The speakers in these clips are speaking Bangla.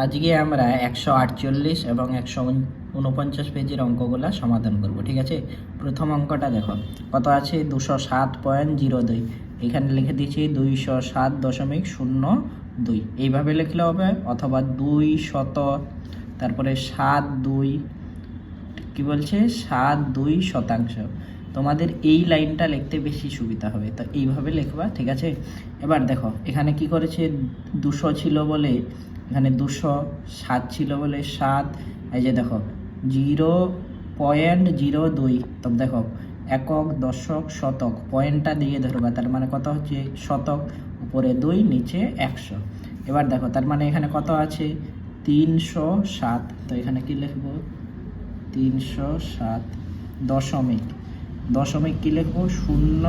আজকে আমরা একশো আটচল্লিশ এবং একশো উনপঞ্চাশ পেজের অঙ্কগুলো সমাধান করব, ঠিক আছে? প্রথম অঙ্কটা দেখো, কত আছে? দুশো সাত পয়েন্ট জিরো দুই। এখানে লিখে দিচ্ছি দুইশো সাত দশমিক শূন্য দুই। এইভাবে লিখলে হবে? অথবা দুই শত তারপরে সাত দুই, কি বলছে? সাত দুই শতাংশ। তোমাদের এই লাইনটা লিখতে বেশি সুবিধা হবে, তো এইভাবে লিখবা, ঠিক আছে? এবার দেখো, এখানে কি করেছে? দুশো ছিল বলে এখানে দুশো সাত ছিল বলে সাত। এই যে দেখো, জিরো পয়েন্ট জিরো দুই। তো দেখো, একক, দশক, শতক। পয়েন্টটা দিয়ে ধরবা তার মানে কত হচ্ছে? শতক, উপরে দুই, নিচে একশো। এবার দেখো, তার মানে এখানে কত আছে? তিনশো সাত। তো এখানে কি লিখব? তিনশো সাত দশমিক। দশমিক কি লিখব? শূন্য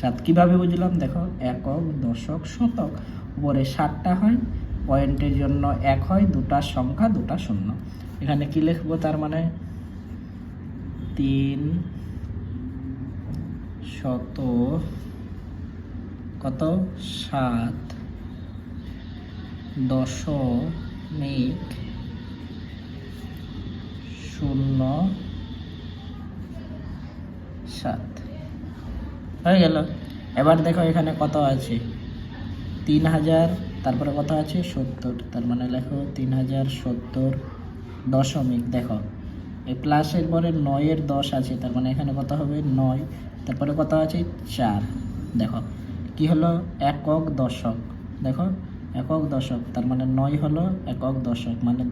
সাত। কীভাবে বুঝলাম? দেখো, একক, দশক, শতক। উপরে সাতটা হয় পয়েন্টের জন্য এক হয়, দুটা সংখ্যা, দুটা শূন্য। এখানে কি লিখব তার মানে? তিন শত কত? সাত দশমিক শূন্য সাত। হয়ে গেল। এবার দেখো এখানে কত আছে? তিন হাজার তারপরে কত আছে সত্তর, তার মানে লেখো তিন হাজার সত্তর দশমিক, দেখো। এই প্লাসের পরে নয়ের দশ আছে, তার মানে এখানে কত হবে নয়, তারপরে কত আছে চার, দেখো। কি হলো? একক দশক, দেখো? একক দশক, তার মানে নয় হলো একক দশক মানে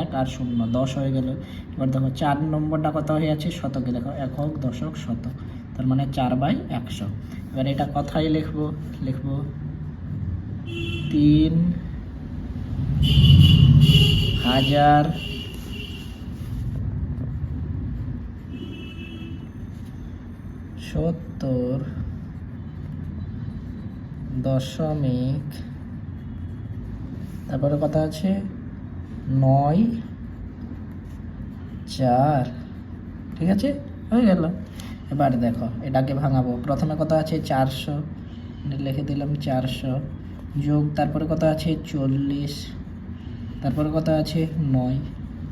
এক আর শূন্য, দশ হয়ে গেল। এবার দেখো চার নম্বরটা কত হয়ে আছে শতকে, দেখো একক দশক শতক, তার মানে চার বাই একশো। এবার এটা কথাই লিখব লিখব। তিন হাজার সত্তর দশমিক, তারপরে কথা আছে নয় চার। ঠিক আছে? হয়ে গেল। এবার দেখো, এটাকে ভাঙাবো। প্রথমে কত আছে চারশো লিখে দিলাম চারশো। যোগ, তারপরে কত আছে? চল্লিশ। তারপরে কত আছে? নয়।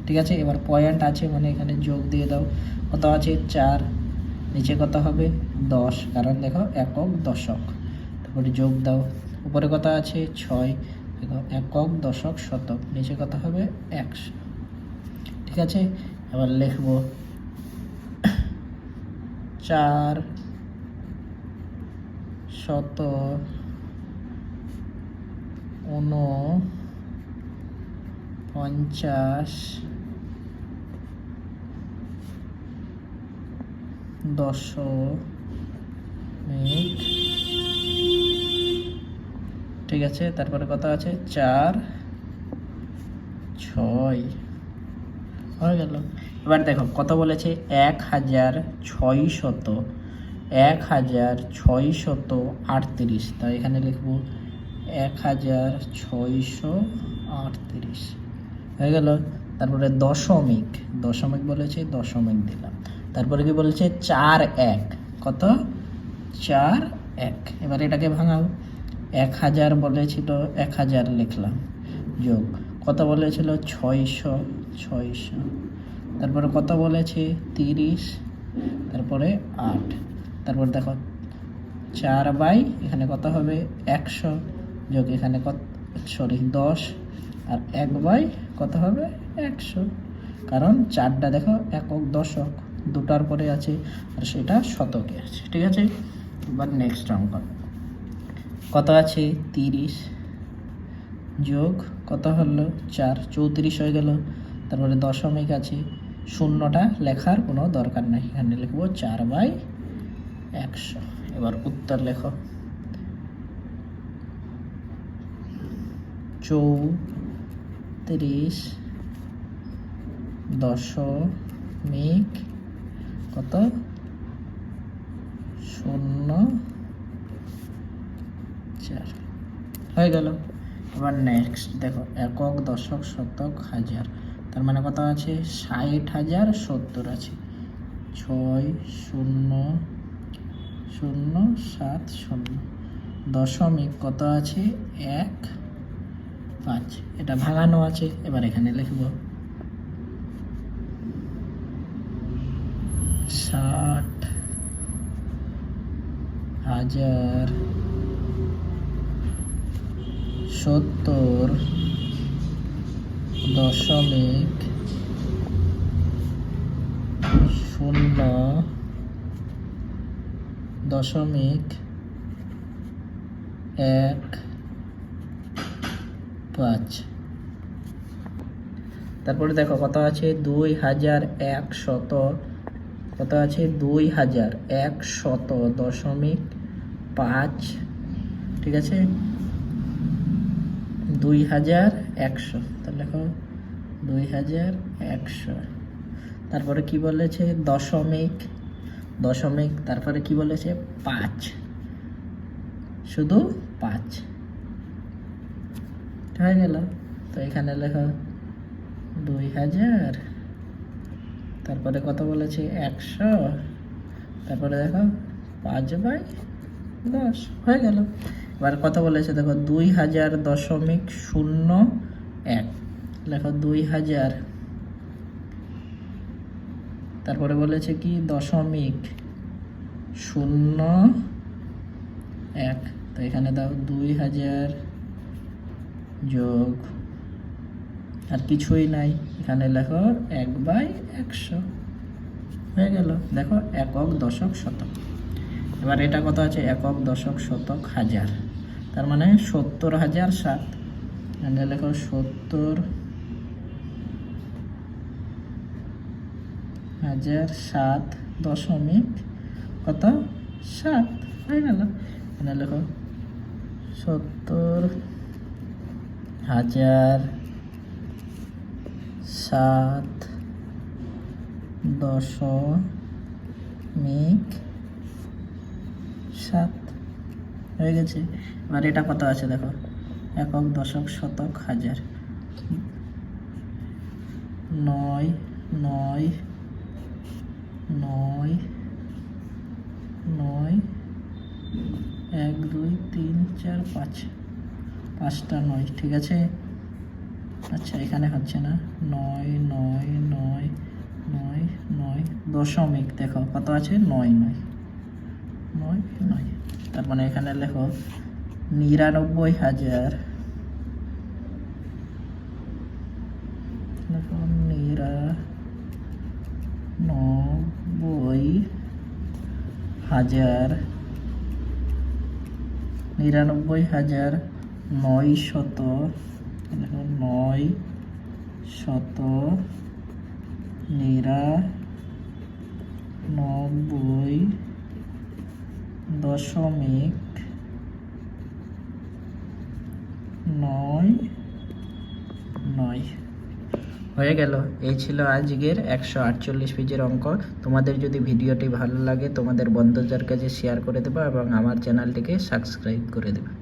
ঠিক আছে? এবার পয়েন্ট আছে মানে এখানে যোগ দিয়ে দাও। কত আছে? চার। নিচে কত হবে? দশ। কারণ দেখো, একক দশক। তারপরে যোগ দাও। উপরে কত আছে? ছয়। দেখো, একক দশক শতক। নিচে কত হবে? একশো। ঠিক আছে? এবার লিখব। চার শত উন পঞ্চাশ, দশমিক, ঠিক আছে, তারপরে কত আছে? চার, ছয়, হয়ে গেল। এবার দেখো, কত বলেছে? এক হাজার ছয় শত এক হাজার ছয় শত আটত্রিশ। তাই এখানে লিখব এক হাজার ছয়শো আটত্রিশ। হয়ে গেল। তারপরে দশমিক। দশমিক বলেছে, দশমিক দিলাম। তারপরে কি বলেছে? চার এক। কত? চার এক। এবার এটাকে ভাঙাও। এক হাজার বলেছিল, এক হাজার লিখলাম। যোগ। কত বলেছিল? ছয়শো ছয়শো। তারপরে কত বলেছে? তিরিশ। তারপরে আট। তারপর দেখো, চার বাই এখানে কত হবে? একশো। যোগ এখানে কত? সরি দশ। আর এক বাই কত হবে? একশো। কারণ চারটা দেখো, একক, দশক। দুটার পরে আছে, আর সেটা শতকে আছে, ঠিক আছে? এবার নেক্সট অঙ্ক। কত আছে? তিরিশ। যোগ কত হলো? চার, চৌত্রিশ হয়ে গেল। তারপরে দশমিক আছে। শূন্যটা লেখার কোনো দরকার নাই। এখানে লিখব চার বাই একশো। এবার উত্তর লেখো। চৌত্রিশ, দশমিক কত? শূন্য চার। হয়ে গেল। এবার নেক্সট দেখো, একক, দশক, শতক, হাজার। তার মানে কত আছে? ষাট হাজার সত্তর আছে। ছয় শূন্য শূন্য, সাত শূন্য। দশমিক কত আছে? এক পাঁচ। এটা ভাঙানো আছে এবার এখানে লিখব। ষাট হাজার সত্তর দশমিক শূন্য দশমিক এক পাঁচ। তারপরে দেখো কত আছে? দুই হাজার এক শত কত আছে? দুই হাজার এক শত দশমিক পাঁচ। ঠিক আছে? দুই হাজার একশো। তাহলে লেখো দুই হাজার একশো। তারপরে কি বলেছে? দশমিক দশমিক, তারপরে কি বলেছে? পাঁচ। শুধু পাঁচ। হয়ে গেল। তো এখানে লেখো দুই হাজার। তারপরে কত বলেছে? একশো। তারপরে দেখো পাঁচ বাই দশ। হয়ে গেল। এবার কত বলেছে? দেখো দুই হাজার দশমিক শূন্য এক। লেখো দুই হাজার। তারপরে বলেছে কি? দশমিক শূন্য এক। তো এখানে দাও দুই হাজার যোগ। আর কিছুই নাই। এখানে লেখো এক বাই একশো। হয়ে গেল। দেখো একক দশক শতক। এবার এটা কত আছে? একক দশক শতক হাজার। তার মানে সত্তর হাজার সাত। এখানে লেখো সত্তর হাজার সাত দশমিক কত? সাত। হয়ে গেল। এখানে লেখো সত্তর হাজার সাত দশমিক সাত। হয়ে গেছে। এবার এটা কত আছে দেখো? একক দশক শতক হাজার। নয় নয় নয় নয়, এক, দুই, তিন, চার, পাঁচ। পাঁচটা নয়, ঠিক আছে? আচ্ছা এখানে হচ্ছে না। নয় নয় নয় নয় নয়, দশমিক, দেখো, কত আছে? নয় নয় নয় নয়। তার মানে এখানে লেখো, নিরানব্বই হাজার লেখো নিরানব্বই হাজার নিরানব্বই হাজার নয় শত নয় শত নিরানব্বই দশমিক নয় নয়। হয়ে গেল। এই ছিল আজকের একশো আটচল্লিশ পেজের অঙ্ক। তোমাদের যদি ভিডিওটি ভালো লাগে, তোমাদের বন্ধুদের কাছে শেয়ার করে দেবে এবং আমার চ্যানেলটিকে সাবস্ক্রাইব করে দেবে।